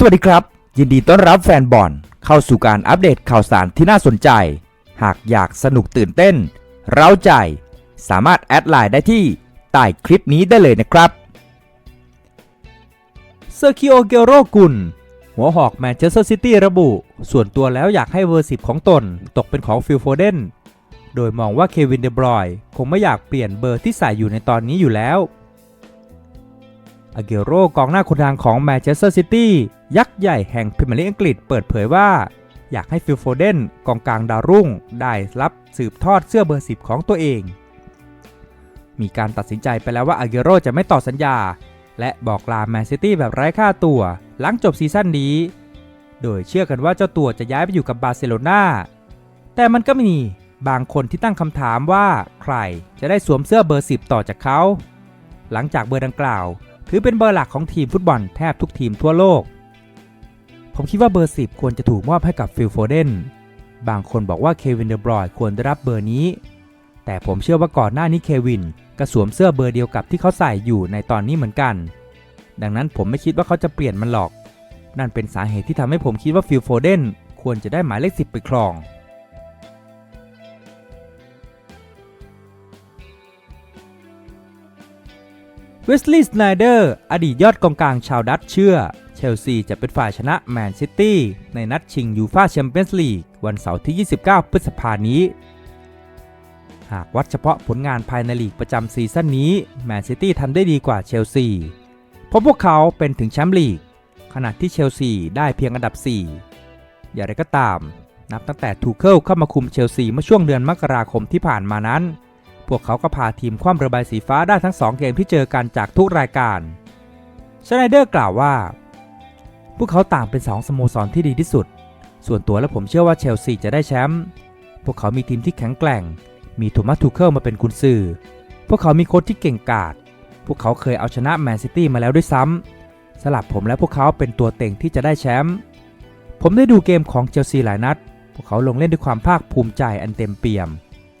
สวัสดีครับ ยินดีต้อนรับแฟนบอลเข้าสู่การอัปเดตข่าวสารที่น่าสนใจ หากอยากสนุกตื่นเต้น เร้าใจ สามารถแอดไลน์ได้ที่ใต้คลิปนี้ได้เลยนะครับเซอร์คิโอเกโรกุล หัวหอกแมนเชสเตอร์ซิตี้ระบุ ส่วนตัวแล้วอยากให้เวอร์สิบของตน ตกเป็นของฟิลโฟเดนโดยมองว่าเควินเดบรอยน์คงไม่อยากเปลี่ยนเบอร์ที่ใส่อยู่ในตอนนี้อยู่แล้ว อาเกโรกองหน้าคนทางของแมนเชสเตอร์ซิตี้ยักษ์ใหญ่แห่งพรีเมียร์ลีกอังกฤษเปิดเผยว่า อยากให้ฟิลโฟเดนกองกลางดาวรุ่ง ได้รับสืบทอดเสื้อเบอร์สิบของตัวเอง มีการตัดสินใจไปแล้วว่าอาเกโรจะไม่ต่อสัญญา และบอกลาแมนซิตี้แบบไร้ค่าตัว หลังจบซีซั่นนี้ โดยเชื่อกันว่าเจ้าตัวจะย้ายไปอยู่กับบาร์เซโลนาแต่มันก็มีบางคนที่ตั้งคำถามว่าใครจะได้สวมเสื้อเบอร์ 10 ต่อจากเขา หลังจากเบอร์ดังกล่าว ถือเป็นเบอร์หลักของทีมฟุตบอลแทบทุกทีมทั่วโลก ผมคิดว่าเบอร์ 10 ควรจะถูกมอบให้กับฟิลโฟเดน บางคนบอกว่าเควินเดอบรอยควรได้รับเบอร์นี้ แต่ผมเชื่อว่าก่อนหน้านี้เควินก็สวมเสื้อเบอร์เดียวกับที่เขาใส่อยู่ในตอนนี้เหมือนกัน ดังนั้นผมไม่คิดว่าเขาจะเปลี่ยนมันหรอก นั่นเป็นสาเหตุที่ทำให้ผมคิดว่าฟิลโฟเดนควรจะได้หมายเลข 10 ไปครอง เวสลีย์สไนเดอร์อดีตยอดกองกลางชาวดัตช์เชื่อ เชลซีจะเป็นฝ่ายชนะแมนซิตี้ในนัดชิงยูฟาแชมเปี้ยนส์ลีกวันเสาร์ที่ 29 พฤษภานี้ หากวัดเฉพาะผลงานภายในลีกประจำซีซั่นนี้แมนซิตี้ทำได้ดีกว่าเชลซีเพราะพวกเขาเป็นถึงแชมป์ลีก ขณะที่เชลซีได้เพียงอันดับ 4 อย่างไรก็ตาม นับตั้งแต่ทูเคิลเข้ามาคุมเชลซีเมื่อช่วงเดือนมกราคมที่ผ่านมานั้น พวกเขาก็พาทีมคว่ำเรือใบสีฟ้าได้ทั้ง 2 เกมที่เจอกันจากทุกรายการชไนเดอร์กล่าวว่า พวกเขาต่างเป็น 2 สโมสรที่ดีที่สุด ส่วนตัวและผมเชื่อว่าเชลซีจะได้แชมป์พวกเขามีทีมที่แข็งแกร่ง มีโทมัสทูเคิลมาเป็นกุนซือพวกเขามีโค้ชที่เก่งกาจพวกเขาเคยเอาชนะแมนซิตี้มาแล้วด้วยซ้ำสลับผมและพวกเขาเป็นตัวเต็งที่จะได้แชมป์ผมได้ดูเกมของเชลซีหลายนัด พวกเขาลงเล่นด้วยความภาคภูมิใจอันเต็มเปี่ยม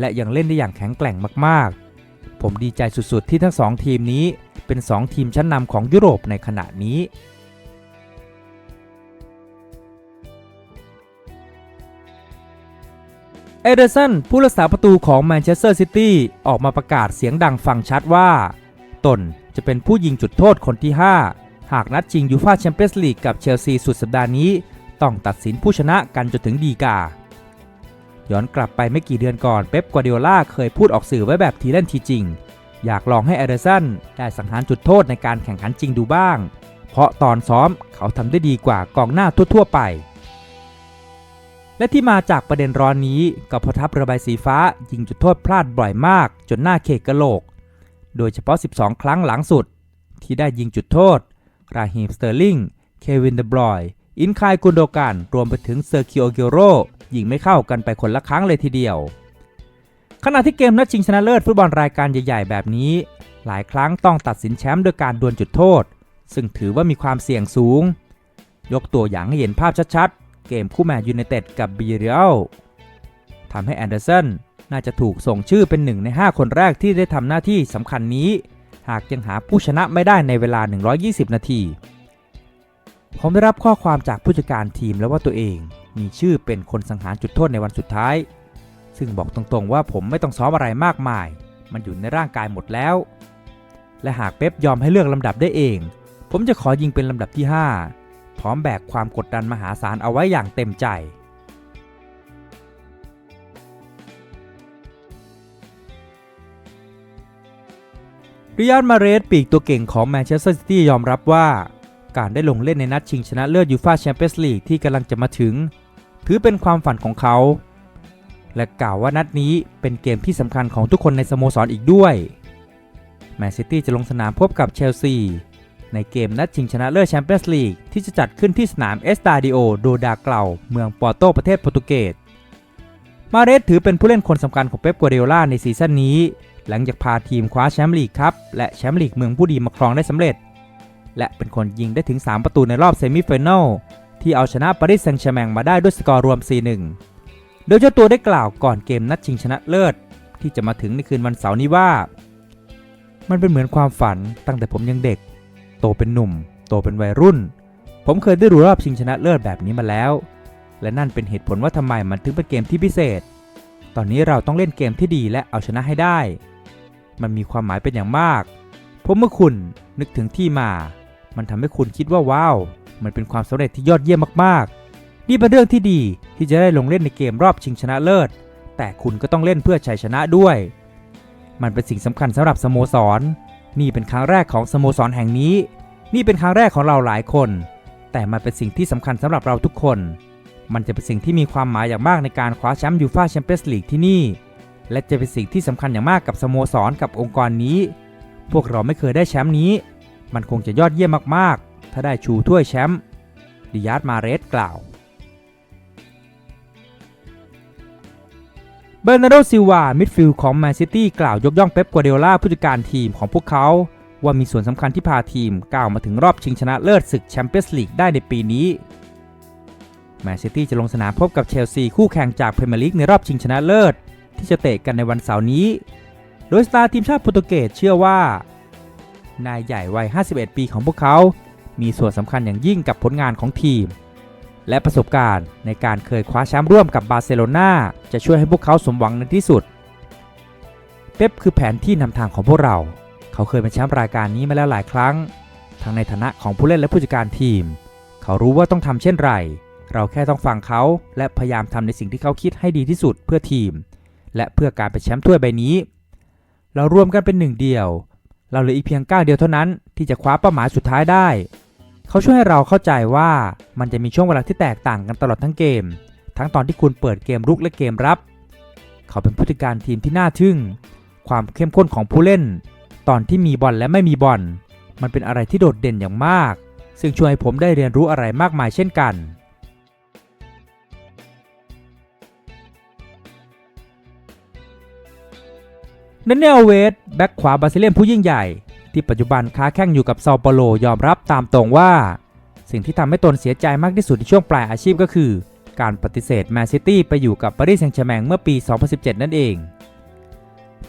และยังเล่นได้อย่างแข็งแกร่งมากๆ ผมดีใจสุดๆ ที่ทั้งสองทีมนี้เป็น 2 ทีมชั้นนำของยุโรปในขณะนี้ เอเดอร์สันผู้รักษาประตูของแมนเชสเตอร์ซิตี้ออกมาประกาศเสียงดังฟังชัดว่า ตนจะเป็นผู้ยิงจุดโทษคนที่ 5 หากนัดชิงยูฟาแชมเปี้ยนส์ลีกกับเชลซีสุดสัปดาห์นี้ ต้องตัดสินผู้ชนะกันจนถึงดีกา ย้อนกลับไปไม่กี่เดือนก่อนเป๊ปกัวเดียล่าเคยพูดออกสื่อไว้แบบทีเล่นทีจริง อยากลองให้เอเดอร์สันได้สังหารจุดโทษในการแข่งขันจริงดูบ้าง เพราะตอนซ้อมเขาทำได้ดีกว่ากองหน้าทั่วๆไป และที่มาจากประเด็นร้อนนี้ก็เพทัพระบายสีฟ้ายิงจุดโทษพลาดบ่อยมาก จนหน้าเคกกะโหลก โดยเฉพาะ 12 ครั้งหลังสุด ที่ได้ยิงจุดโทษ ราฮีมสเตอร์ลิง เควินเดบรอย อินคายกุนโดกัน รวมไปถึงเซอร์คิโอเกโร ยิงไม่เข้ากันไปคนละครั้งเลยทีเดียว ขณะที่เกมนัดชิงชนะเลิศฟุตบอลรายการใหญ่ๆ แบบนี้ หลายครั้งต้องตัดสินแชมป์โดยการดวลจุดโทษ ซึ่งถือว่ามีความเสี่ยงสูง ยกตัวอย่างให้เห็นภาพชัดๆ เกมคู่แมนยูไนเต็ดกับบีเรียลทำให้แอนเดอร์สันน่าจะถูกส่งชื่อเป็นหนึ่งใน 5 คนแรกที่ได้ทำหน้าที่สำคัญนี้ หากยังหาผู้ชนะไม่ได้ในเวลา 120 นาที ผมได้รับข้อความจากผู้จัดการทีมแล้วว่าตัวเอง มีชื่อเป็นคนสังหารจุดโทษในวันสุดท้าย ซึ่งบอกตรงๆว่าผมไม่ต้องซ้อมอะไรมากมาย มันอยู่ในร่างกายหมดแล้ว และหากเป๊ปยอมให้เลือกลำดับได้เอง ผมจะขอยิงเป็นลำดับที่ 5 พร้อมแบกความกดดันมหาศาลเอาไว้อย่างเต็มใจริยาดมาเรสปีกตัวเก่งของแมนเชสเตอร์ซิตี้ยอมรับว่า การได้ลงเล่นในนัดชิงชนะเลิศยูฟาแชมเปี้ยนส์ลีกที่กำลังจะมาถึง ถือเป็นความฝันของเขา และกล่าวว่านัดนี้เป็นเกมที่สำคัญของทุกคนในสโมสรอีกด้วย แมนซิตี้จะลงสนามพบกับเชลซี ในเกมนัดชิงชนะเลิศแชมเปี้ยนส์ลีกที่จะจัดขึ้นที่สนามเอสตาดิโอโดดาเกลาเมืองปอร์โตประเทศโปรตุเกส มาเรสถือเป็นผู้เล่นคนสำคัญของเป๊ปกัวเดโอล่าในซีซั่นนี้ หลังจากพาทีมคว้าแชมป์ลีกครับและแชมป์ลีกเมืองผู้ดีมาครองได้สำเร็จ และเป็นคนยิงได้ถึง 3 ประตูในรอบเซมิไฟแนลที่เอาชนะปารีสแซงต์แชร์แมงมาได้ด้วยสกอร์รวม 4-1 โดยเจ้าตัวได้กล่าวก่อนเกมนัดชิงชนะเลิศ ที่จะมาถึงในคืนวันเสาร์นี้ว่า มันเป็นเหมือนความฝันตั้งแต่ผมยังเด็ก โตเป็นหนุ่ม โตเป็นวัยรุ่น ผมเคยได้ดูรอบชิงชนะเลิศแบบนี้มาแล้ว และนั่นเป็นเหตุผลว่าทำไมมันถึงเป็นเกมที่พิเศษ ตอนนี้เราต้องเล่นเกมที่ดีและเอาชนะให้ได้ มันมีความหมายเป็นอย่างมากเพราะเมื่อคุณนึกถึงที่มา มันทำให้คุณคิดว่าว้าว มันเป็นความสำเร็จที่ยอดเยี่ยมมากๆ นี่เป็นเรื่องที่ดีที่จะได้ลงเล่นในเกมรอบชิงชนะเลิศ แต่คุณก็ต้องเล่นเพื่อชัยชนะด้วย มันเป็นสิ่งสำคัญสำหรับสโมสร นี่เป็นครั้งแรกของสโมสรแห่งนี้ นี่เป็นครั้งแรกของเราหลายคน แต่มันเป็นสิ่งที่สำคัญสำหรับเราทุกคน มันจะเป็นสิ่งที่มีความหมายอย่างมากในการคว้าแชมป์ยูฟ่าแชมเปี้ยนส์ลีกที่นี่ และจะเป็นสิ่งที่สำคัญอย่างมากกับสโมสรกับองค์กรนี้ พวกเราไม่เคยได้แชมป์นี้ มันคงจะยอดเยี่ยมมากๆ ถ้าได้ชูถ้วยแชมป์ดิยาร์ดมาเรสกล่าว เบอร์นาร์โดซิลวา มิดฟิลด์ของแมนซิตี้กล่าวยกย่องเป๊ปกัวเดโอลาผู้จัดการทีมของพวกเขา ว่ามีส่วนสำคัญที่พาทีมก้าวมาถึงรอบชิงชนะเลิศศึกแชมเปี้ยนส์ลีกได้ในปีนี้แมนซิตี้จะลงสนามพบกับเชลซีคู่แข่งจากพรีเมียร์ลีกในรอบชิงชนะเลิศ ที่จะเตะกันในวันเสาร์นี้ โดยสตาร์ทีมชาติโปรตุเกสเชื่อว่า นายใหญ่วัย 51 ปีของพวกเขา มีส่วนสำคัญอย่างยิ่งกับผลงานของทีม และประสบการณ์ในการเคยคว้าแชมป์ร่วมกับบาร์เซโลนาจะช่วยให้พวกเขาสมหวังในที่สุด เป๊ปคือแผนที่นำทางของพวกเรา เขาเคยเป็นแชมป์รายการนี้มาแล้วหลายครั้ง ทั้งในฐานะของผู้เล่นและผู้จัดการทีม เขารู้ว่าต้องทำเช่นไร เราแค่ต้องฟังเขาและพยายามทำในสิ่งที่เขาคิดให้ดีที่สุดเพื่อทีม และเพื่อการเป็นแชมป์ถ้วยใบนี้ เรารวมกันเป็นหนึ่งเดียว เราเหลืออีกเพียงก้าวเดียวเท่านั้นที่จะคว้าเป้าหมายสุดท้ายได้ เขาช่วยให้เราเข้าใจว่ามันจะมีช่วงเวลาที่แตกต่างกันตลอดทั้งเกม ทั้งตอนที่คุณเปิดเกมรุกและเกมรับ เขาเป็นผู้จัดการทีมที่น่าทึ่ง ความเข้มข้นของผู้เล่น ตอนที่มีบอลและไม่มีบอล มันเป็นอะไรที่โดดเด่นอย่างมาก ซึ่งช่วยให้ผมได้เรียนรู้อะไรมากมายเช่นกัน นันเนลเวสแบ็กขวาบราซิเลียนผู้ยิ่งใหญ่ ที่ปัจจุบันค้าแข่งอยู่กับเซาเปโลยอมรับตามตรงว่า สิ่งที่ทำให้ตนเสียใจมากที่สุดในช่วงปลายอาชีพก็คือ การปฏิเสธแมนซิตี้ไปอยู่กับปารีสแซงต์แชร์แมงเมื่อปี 2017 นั่นเอง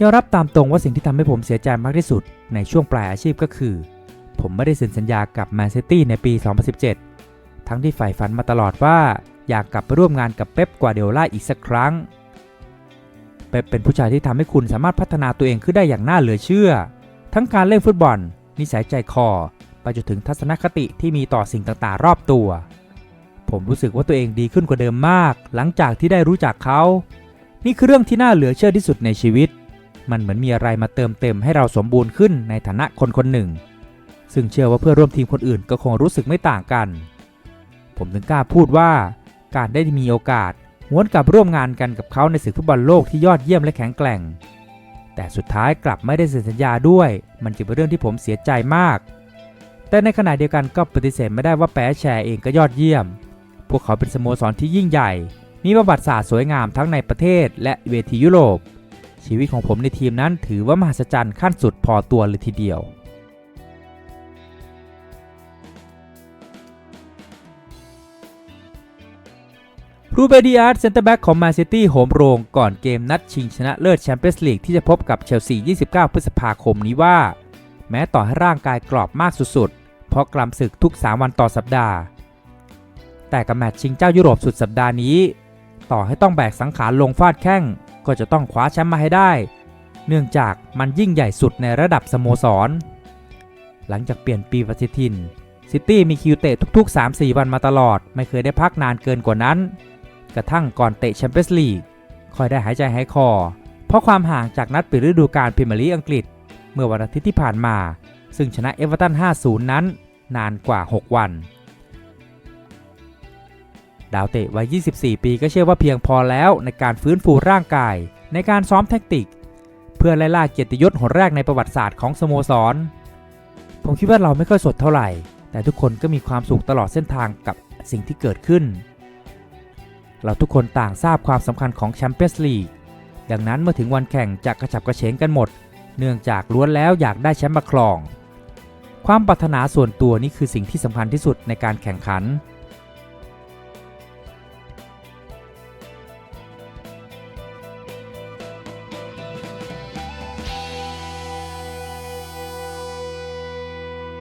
ยอมรับตามตรงว่าสิ่งที่ทำให้ผมเสียใจมากที่สุดในช่วงปลายอาชีพก็คือ ผมไม่ได้เซ็นสัญญากับแมนซิตี้ในปี 2017 ทั้งที่ใฝ่ฝันมาตลอดว่าอยากกลับไปร่วมงานกับเป๊ปกวาเดโอลาอีกสักครั้ง เป๊ปเป็นผู้ชายที่ทำให้คุณสามารถพัฒนาตัวเองขึ้นได้อย่างน่าเหลือเชื่อ ทั้งการเล่นฟุตบอล นิสัยใจคอ ไปจนถึงทัศนคติที่มีต่อสิ่งต่างๆ รอบตัว ผมรู้สึกว่าตัวเองดีขึ้นกว่าเดิมมาก หลังจากที่ได้รู้จักเขา นี่คือเรื่องที่น่าเหลือเชื่อที่สุดในชีวิต มันเหมือนมีอะไรมาเติมเต็มให้เราสมบูรณ์ขึ้นในฐานะคนคนหนึ่ง ซึ่งเชื่อว่าเพื่อนร่วมทีมคนอื่นก็คงรู้สึกไม่ต่างกัน ผมถึงกล้าพูดว่าการได้มีโอกาส หวนกลับร่วมงานกันกับเขาในศึกฟุตบอลโลกที่ยอดเยี่ยมและแข็งแกร่ง แต่สุดท้ายกลับไม่ได้เซ็นสัญญาด้วย มันจึงเป็นเรื่องที่ผมเสียใจมาก แต่ในขณะเดียวกันก็ปฏิเสธไม่ได้ว่าแปะแชร์เองก็ยอดเยี่ยม พวกเขาเป็นสโมสรที่ยิ่งใหญ่ มีประวัติศาสตร์สวยงามทั้งในประเทศ และเวทียุโรป ชีวิตของผมในทีมนั้นถือว่ามหัศจรรย์ขั้นสุดพอตัวเลยทีเดียว รูเบดิอาร์ตเซนเตอร์แบ็กของแมนซิตี้โหมโรงก่อนเกมนัดชิงชนะเลิศแชมเปี้ยนส์ลีกที่จะพบกับเชลซี 29 พฤษภาคมนี้ว่า แม้ต่อให้ร่างกายกรอบมากสุดๆ เพราะกลำศึกทุก 3 วันต่อสัปดาห์ แต่กับแมตช์ชิงเจ้ายุโรปสุดสัปดาห์นี้ ต่อให้ต้องแบกสังขารลงฟาดแข้งก็จะต้องคว้าแชมป์มาให้ได้ เนื่องจากมันยิ่งใหญ่สุดในระดับสโมสร หลังจากเปลี่ยนปีปฏิทินซิตี้มีคิวเตะทุกๆ 3-4 วันมาตลอด ไม่เคยได้พักนานเกินกว่านั้น กระทั่งก่อนเตะแชมเปี้ยนส์ลีกคอยได้หายใจหายคอ เพราะความห่างจากนัดปิดฤดูกาลพรีเมียร์ลีกอังกฤษ เมื่อวันอาทิตย์ที่ผ่านมา ซึ่งชนะเอเวอร์ตัน 5-0 นั้น นานกว่า 6 วัน ดาวเตะวัย 24 ปีก็เชื่อว่าเพียงพอแล้วในการฟื้นฟูร่างกายในการซ้อมแท็กติก เพื่อไล่ล่าเกียรติยศหนแรกในประวัติศาสตร์ของสโมสร ผมคิดว่าเราไม่ค่อยสดเท่าไหร่ แต่ทุกคนก็มีความสุขตลอดเส้นทางกับสิ่งที่เกิดขึ้น เราทุกคนต่างทราบความสำคัญของแชมเปี้ยนส์ลีกดังนั้นเมื่อถึงวันแข่งจะกระฉับกระเฉงกันหมด เนื่องจากล้วนแล้วอยากได้แชมป์มาครอง ความปรารถนาส่วนตัวนี่คือสิ่งที่สำคัญที่สุดในการแข่งขัน